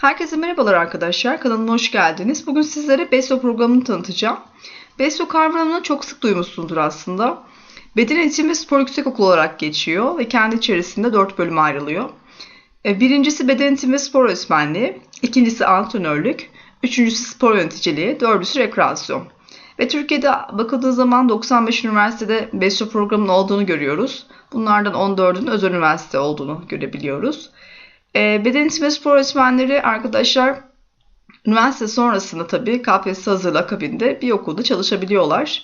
Herkese merhabalar arkadaşlar. Kanalıma hoş geldiniz. Bugün sizlere BESO programını tanıtacağım. BESO kavramını çok sık duymuşsunuzdur aslında. Beden Eğitimi ve Spor Yüksekokulu olarak geçiyor ve kendi içerisinde 4 bölüme ayrılıyor. E, birincisi Beden Eğitimi ve Spor Öğretmenliği, ikincisi antrenörlük, üçüncüsü spor yöneticiliği, dördüncüsü rekreasyon. Ve Türkiye'de bakıldığı zaman 95 üniversitede BESO programının olduğunu görüyoruz. Bunlardan 14'ün özel üniversite olduğunu görebiliyoruz. E, beden eğitimi spor öğretmenleri arkadaşlar üniversite sonrasında tabii KPSS hazırlığı akabinde bir okulda çalışabiliyorlar.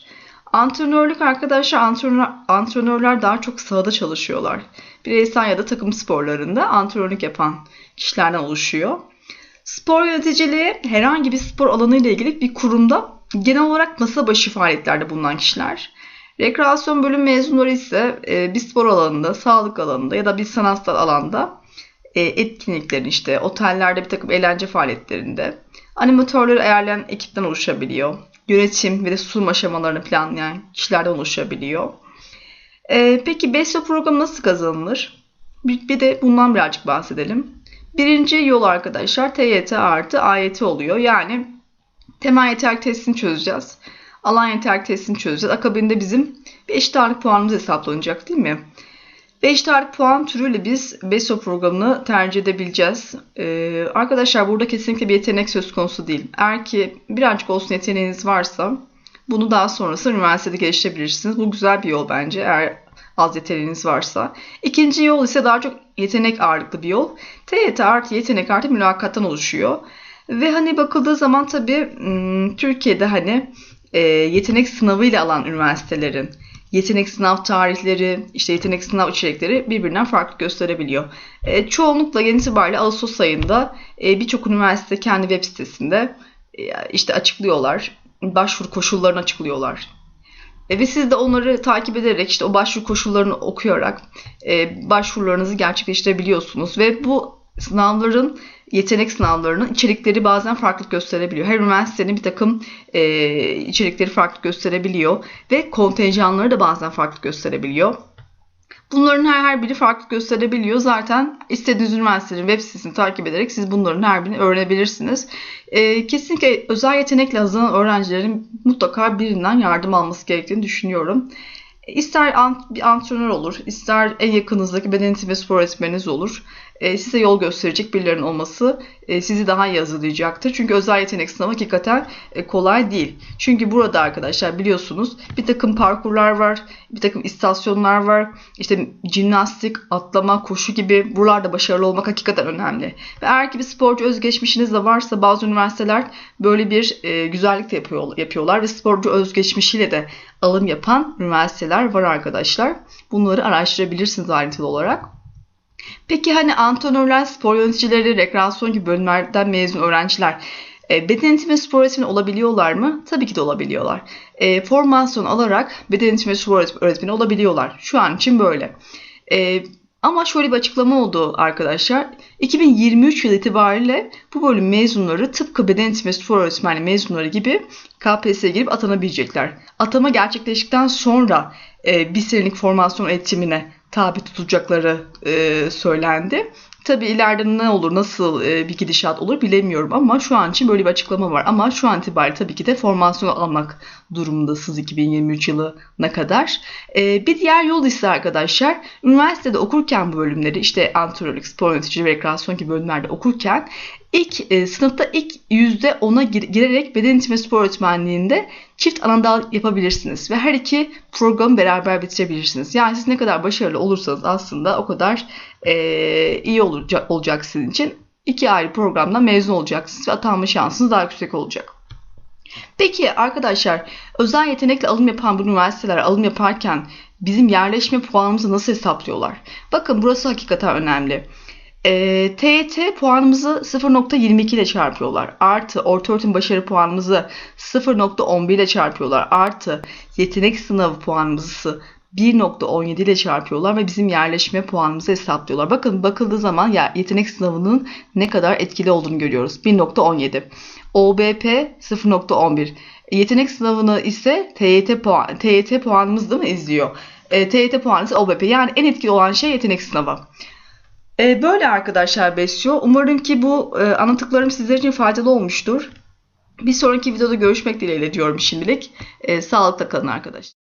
Antrenörlük arkadaşlar antrenör, antrenörler daha çok sahada çalışıyorlar. Bireysel ya da takım sporlarında antrenörlük yapan kişilerden oluşuyor. Spor yöneticiliği herhangi bir spor alanı ile ilgili bir kurumda genel olarak masa başı faaliyetlerde bulunan kişiler. Rekreasyon bölüm mezunları ise e, bir spor alanında, sağlık alanında ya da bir sanatsal alanda etkinliklerin işte otellerde bir takım eğlence faaliyetlerinde animatörleri ayarlayan ekipten oluşabiliyor. Yönetim ve de sunum aşamalarını planlayan kişilerden oluşabiliyor. E, peki BESO programı nasıl kazanılır? Bir, bir de bundan birazcık bahsedelim. Birinci yol arkadaşlar TYT artı AYT oluyor. Yani temel yeterlik testini çözeceğiz. Alan yeterlik testini çözeceğiz. Akabinde bizim bir eşit ağırlık puanımız hesaplanacak değil mi? 5 tarih puan türüyle biz BESO programını tercih edebileceğiz. Ee, arkadaşlar burada kesinlikle bir yetenek söz konusu değil. Eğer ki birazcık olsun yeteneğiniz varsa bunu daha sonrası üniversitede geliştirebilirsiniz. Bu güzel bir yol bence eğer az yeteneğiniz varsa. İkinci yol ise daha çok yetenek ağırlıklı bir yol. TYT artı yetenek artı mülakattan oluşuyor. Ve hani bakıldığı zaman tabii hmm, Türkiye'de hani e, yetenek sınavıyla alan üniversitelerin yetenek sınav tarihleri, işte yetenek sınav içerikleri birbirinden farklı gösterebiliyor. E, çoğunlukla genel itibariyle Ağustos ayında e, birçok üniversite kendi web sitesinde e, işte açıklıyorlar. Başvuru koşullarını açıklıyorlar. E, ve siz de onları takip ederek işte o başvuru koşullarını okuyarak e, başvurularınızı gerçekleştirebiliyorsunuz. Ve bu sınavların yetenek sınavlarının içerikleri bazen farklı gösterebiliyor. Her üniversitenin bir takım e, içerikleri farklı gösterebiliyor ve kontenjanları da bazen farklı gösterebiliyor. Bunların her her biri farklı gösterebiliyor. Zaten istediğiniz üniversitenin web sitesini takip ederek siz bunların her birini öğrenebilirsiniz. E, kesinlikle özel yetenekle hazırlanan öğrencilerin mutlaka birinden yardım alması gerektiğini düşünüyorum. İster bir antrenör olur, ister en yakınınızdaki beden eğitimi ve spor öğretmeniniz olur e, size yol gösterecek birilerinin olması e, sizi daha iyi hazırlayacaktır. Çünkü özel yetenek sınavı hakikaten e, kolay değil. Çünkü burada arkadaşlar biliyorsunuz bir takım parkurlar var, bir takım istasyonlar var. İşte jimnastik, atlama, koşu gibi buralarda başarılı olmak hakikaten önemli. Ve eğer ki bir sporcu özgeçmişiniz de varsa bazı üniversiteler böyle bir e, güzellik de yapıyor, yapıyorlar ve sporcu özgeçmişiyle de alım yapan üniversiteler var arkadaşlar. Bunları araştırabilirsiniz ayrıntılı olarak. Peki hani antrenörler, spor yöneticileri, rekreasyon gibi bölümlerden mezun öğrenciler e, beden eğitimi spor öğretmeni olabiliyorlar mı? Tabii ki de olabiliyorlar. E, formasyon alarak beden eğitimi spor öğretmeni olabiliyorlar. Şu an için böyle. E, ama şöyle bir açıklama oldu arkadaşlar. 2023 yılı itibariyle bu bölüm mezunları tıpkı beden eğitimi spor öğretmenliği mezunları gibi KPSS'ye girip atanabilecekler. Atama gerçekleştikten sonra e, bir senelik formasyon eğitimine tabi tutacakları e, söylendi. Tabii ileride ne olur, nasıl e, bir gidişat olur bilemiyorum ama şu an için böyle bir açıklama var. Ama şu an itibariyle tabii ki de formasyon almak durumundasınız 2023 yılına kadar. E, bir diğer yol ise arkadaşlar, üniversitede okurken bu bölümleri işte antrenörlük, spor yöneticiliği ve rekreasyon gibi bölümlerde okurken ilk e, sınıfta ilk %10'a gir, girerek beden eğitimi spor öğretmenliğinde çift ana dal yapabilirsiniz ve her iki programı beraber bitirebilirsiniz. Yani siz ne kadar başarılı olursanız aslında o kadar e, iyi olacak, olacak sizin için. İki ayrı programdan mezun olacaksınız ve atanma şansınız daha yüksek olacak. Peki arkadaşlar özel yetenekle alım yapan bu üniversiteler alım yaparken bizim yerleşme puanımızı nasıl hesaplıyorlar? Bakın burası hakikaten önemli. E, TYT puanımızı 0.22 ile çarpıyorlar. Artı orta öğretim başarı puanımızı 0.11 ile çarpıyorlar. Artı yetenek sınavı puanımızı 1.17 ile çarpıyorlar ve bizim yerleşme puanımızı hesaplıyorlar. Bakın bakıldığı zaman ya yetenek sınavının ne kadar etkili olduğunu görüyoruz. 1.17. OBP 0.11. Yetenek sınavını ise TYT puan TYT puanımız da mı izliyor? E, TYT puanı ise OBP. Yani en etkili olan şey yetenek sınavı. E, böyle arkadaşlar besliyor. Umarım ki bu e, anlattıklarım sizler için faydalı olmuştur. Bir sonraki videoda görüşmek dileğiyle diyorum şimdilik. E, sağlıkla kalın arkadaşlar.